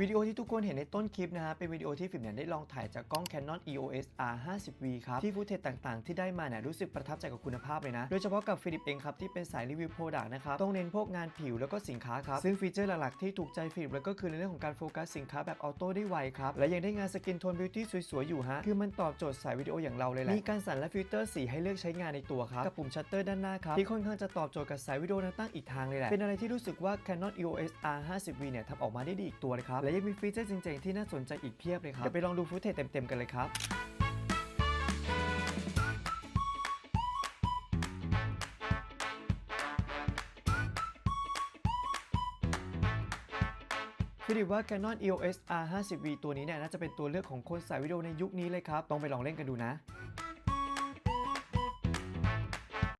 วิดีโอที่ทุกคนเห็นในต้นคลิปนะฮะเป็นวิดีโอที่ฟิล์มเนี่ยได้ลองถ่ายจากกล้อง Canon EOS R50V ครับ ที่ฟุตเทจต่างๆ ที่ได้มาเนี่ยรู้สึกประทับใจกับคุณภาพเลยนะ โดยเฉพาะกับฟิลิปเองครับ ที่เป็นสายรีวิวโปรดักต์นะครับ ต้องเน้นพวกงานผิวแล้วก็สินค้าครับ ซึ่งฟีเจอร์หลักๆ ที่ถูกใจฟิลิปแล้วก็คือในเรื่องของการโฟกัสสินค้าแบบออโต้ได้ไวครับ และยังได้งานสกินโทนบิวตี้สวยๆอยู่ฮะคือมันตอบโจทย์สายวิดีโออย่างเราเลยแหละมีการสั่นและฟิลเตอร์สีให้เลือกใช้งานในตัวครับกับปุ่มชัตเตอร์ด้านหน้าครับที่ค่อนข้างจะตอบโจทย์กับสายวิดีโอนตั้งอีกทางเลยแหละเป็นอะไรที่รู้สึกว่า Canon EOS R50V เนี่ยทำออกมาได้ดีอีกตัวเลยครับและยังมีฟีเจอร์เจ๋งๆ ที่น่าสนใจอีกเพียบเลยครับ เดี๋ยวไปลองดูฟุตเทจเต็มๆ กันเลยครับฟิลิปว่า Canon EOS R50V ตัวนี้เนี่ยน่าจะเป็นตัวเลือกของคนสายวิดีโอในยุคนี้เลยครับ ต้องไปลองเล่นกันดูนะ